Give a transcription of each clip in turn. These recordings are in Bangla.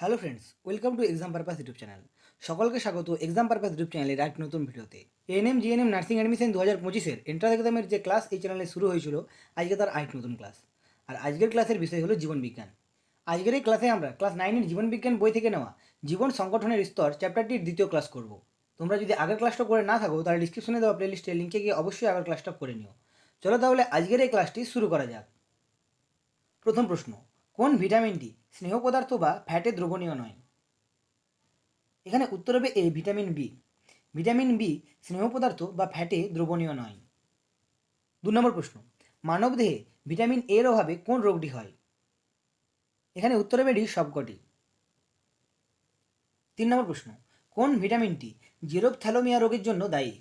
Hello friends welcome to exam purpose YouTube channel সকলকে স্বাগত এক্সাম পারপাস ইউটিউব চ্যানেলের এক নতুন ভিডিওতে। এএনএম জিএনএম নার্সিং অ্যাডমিশন দু হাজার পঁচিশের এন্ট্রান্স এক্সামের যে ক্লাস এই চ্যানেলে শুরু হয়েছিল, আজকে তার আরেক নতুন ক্লাস আর আজকের ক্লাসের বিষয় হলো জীবনবিজ্ঞান আজকের এই ক্লাসে আমরা ক্লাস নাইনের জীবনবিজ্ঞান বই থেকে নেওয়া জীবন সংগঠনের স্তর চ্যাপ্টারটির দ্বিতীয় ক্লাস করব। তোমরা যদি আগের ক্লাসটা করে না থাকো, তাহলে ডিসক্রিপশনে দেওয়া প্লেলিস্টের লিঙ্কে গিয়ে অবশ্যই আগের ক্লাসটা করে নিও। চলো তাহলে আজকের এই ক্লাসটি শুরু করা যাক। প্রথম প্রশ্ন কোন ভিটামিনটি স্নেহ পদার্থ বা ফ্যাটে দ্রবণীয় নয়। এখানে উত্তর হবে A, vitamin B. Vitamin B স্নেহ পদার্থ বা ফ্যাটে দ্রবণীয় নয়। দু নম্বর প্রশ্ন মানবদেহে ভিটামিন এর অভাবে কোন রোগটি হয়? এখানে উত্তর হবে ডি, সবকটি। তিন নম্বর প্রশ্ন, কোন ভিটামিনটি জিরোপথ্যালোমিয়া রোগের জন্য দায়ী?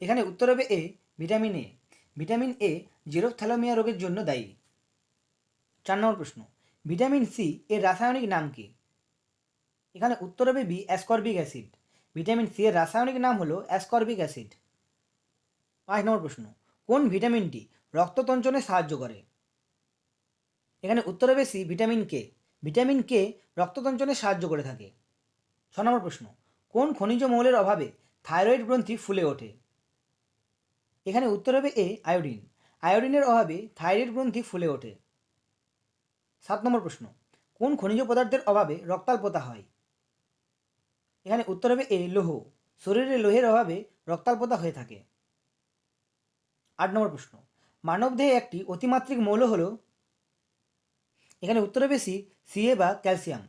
এখানে উত্তর হবে A, vitamin A. Vitamin A জিরোপথ্যালোমিয়া রোগের জন্য দায়ী। চার নম্বর প্রশ্ন। ভিটামিন সি এর রাসায়নিক নাম কি? এখানে উত্তর হবে B ascorbic acid vitamin C এর রাসায়নিক নাম হলো অ্যাসকর্বিক অ্যাসিড পাঁচ নম্বর প্রশ্ন, কোন ভিটামিনটি রক্ততঞ্চনে সাহায্য করে? এখানে উত্তর হবে C, vitamin K. Vitamin K রক্ততঞ্চনে সাহায্য করে থাকে। ছ নম্বর প্রশ্ন, কোন খনিজ মৌলের অভাবে থাইরয়েড গ্রন্থি ফুলে ওঠে? এখানে উত্তর হবে এ, আয়োডিন। আয়োডিনের অভাবে থাইরয়েড গ্রন্থি ফুলে ওঠে। সাত নম্বর প্রশ্ন, কোন খনিজ পদার্থের অভাবে রক্তাল্পতা হয়? এখানে উত্তর হবে এ, লোহ। শরীরে লোহের অভাবে রক্তাল্পতা হয়ে থাকে। আট নম্বর প্রশ্ন, মানবদেহে একটি অতিমাত্রিক মৌল হল? এখানে উত্তর হবে সি, সিএ বা ক্যালসিয়াম।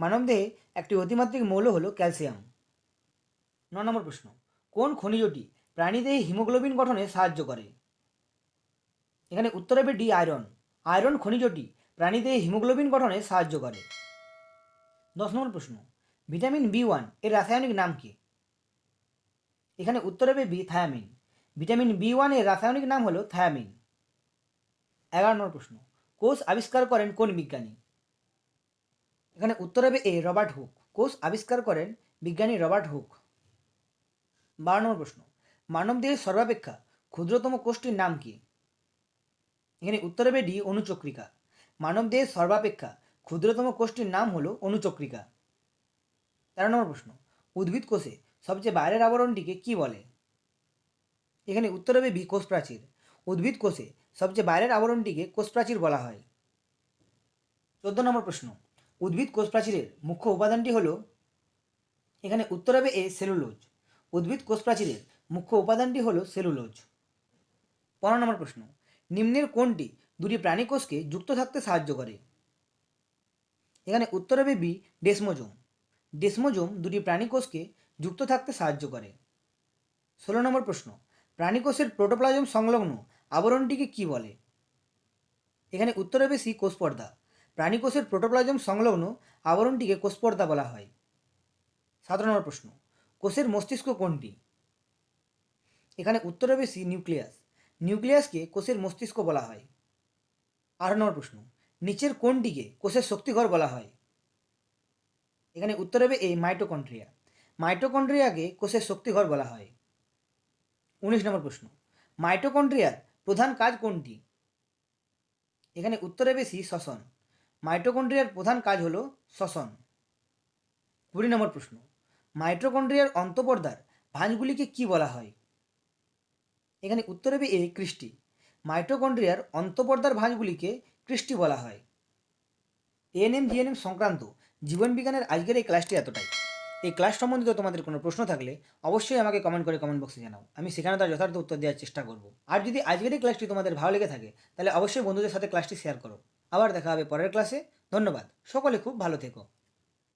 মানবদেহে একটি অতিমাত্রিক মৌল হল ক্যালসিয়াম। ন নম্বর প্রশ্ন, কোন খনিজটি প্রাণীদেহে হিমোগ্লোবিন গঠনে সাহায্য করে? এখানে উত্তর হবে ডি, আয়রন। আয়রন খনিজটি প্রাণীদেহে হিমোগ্লোবিন গঠনে সাহায্য করে। দশ নম্বর প্রশ্ন, ভিটামিন বি ওয়ানের রাসায়নিক নাম কি? এখানে উত্তর হবে বি, থায়ামিন। ভিটামিন বি ওয়ানের রাসায়নিক নাম হলো থায়ামিন। এগারো নম্বর প্রশ্ন, কোষ আবিষ্কার করেন কোন বিজ্ঞানী? এখানে উত্তর হবে এ, রবার্ট হুক। কোষ আবিষ্কার করেন বিজ্ঞানী রবার্ট হুক। বারো নম্বর প্রশ্ন মানবদেহের সর্বাপেক্ষা ক্ষুদ্রতম কোষটির নাম কি? এখানে উত্তর হবে ডি, অনুচক্রিকা। মানবদেহের সর্বাপেক্ষা ক্ষুদ্রতম কোষটির নাম হলো অনুচক্রিকা। তেরো নম্বর প্রশ্ন, উদ্ভিদ কোষে সবচেয়ে বাইরের আবরণটিকে কি বলে? এখানে উত্তর হবে কোষ প্রাচীর উদ্ভিদ কোষে সবচেয়ে বাইরের আবরণটিকে কোষ প্রাচীর বলা হয়। চোদ্দ নম্বর প্রশ্ন, উদ্ভিদ কোষ প্রাচীরের মুখ্য উপাদানটি হলো? এখানে উত্তর হবে এ, সেলুলোজ। উদ্ভিদ কোষ প্রাচীরের মুখ্য উপাদানটি হলো সেলুলোজ। পনেরো নম্বর প্রশ্ন, নিম্নের কোনটি দুটি প্রাণী কোষকে যুক্ত থাকতে সাহায্য করে। এখানে উত্তর হবে বি, ডেসমোজোম। ডেসমোজোম দুটি প্রাণী কোষকে যুক্ত থাকতে সাহায্য করে। ষোলো নম্বর প্রশ্ন, প্রাণী কোষের প্রোটোপ্লাজম সংলগ্ন আবরণটিকে কি বলে? এখানে উত্তর হবে সি, কোষপর্দা। প্রাণী কোষের প্রোটোপ্লাজম সংলগ্ন আবরণটিকে কোষপর্দা বলা হয়। সতেরো নম্বর প্রশ্ন, কোষের মস্তিষ্ক কোনটি? এখানে উত্তর হবে সি, নিউক্লিয়াস। নিউক্লিয়াসকে কোষের মস্তিষ্ক বলা হয়। আঠারো নম্বর প্রশ্ন। নিচের কোনটিকে কোষের শক্তিঘর বলা হয়? এখানে উত্তর হবে এ মাইটোকন্ড্রিয়া। মাইটোকন্ড্রিয়াকে কোষের শক্তিঘর বলা হয়। উনিশ নম্বর প্রশ্ন। মাইটোকন্ড্রিয়ার প্রধান কাজ কোনটি? এখানে উত্তরে বেশি শ্বসন। মাইটোকন্ড্রিয়ার প্রধান কাজ হলো শ্বসন। কুড়ি নম্বর প্রশ্ন। মাইটোকন্ড্রিয়ার অন্তঃপর্দার ভাঁজগুলিকে কি বলা হয়? এখানে উত্তর হবে এ, কৃষ্টি। মাইটোকন্ড্রিয়ার অন্তঃপর্দার ভাঁজগুলিকে কৃষ্টি বলা হয়। এএনএম জিএনএম সংক্রান্ত জীবনবিজ্ঞানের আজকের এই ক্লাসটি এতটাই। এই ক্লাস সম্বন্ধিত তোমাদের কোনো প্রশ্ন থাকলে অবশ্যই আমাকে কমেন্ট করে কমেন্ট বক্সে জানাও। আমি সেখানে তার যথার্থ উত্তর দেওয়ার চেষ্টা করব। আর যদি আজকের এই ক্লাসটি তোমাদের ভালো লেগে থাকে, তাহলে অবশ্যই বন্ধুদের সাথে ক্লাসটি শেয়ার করো। আবার দেখা হবে পরের ক্লাসে ধন্যবাদ। সকলে খুব ভালো থেকো।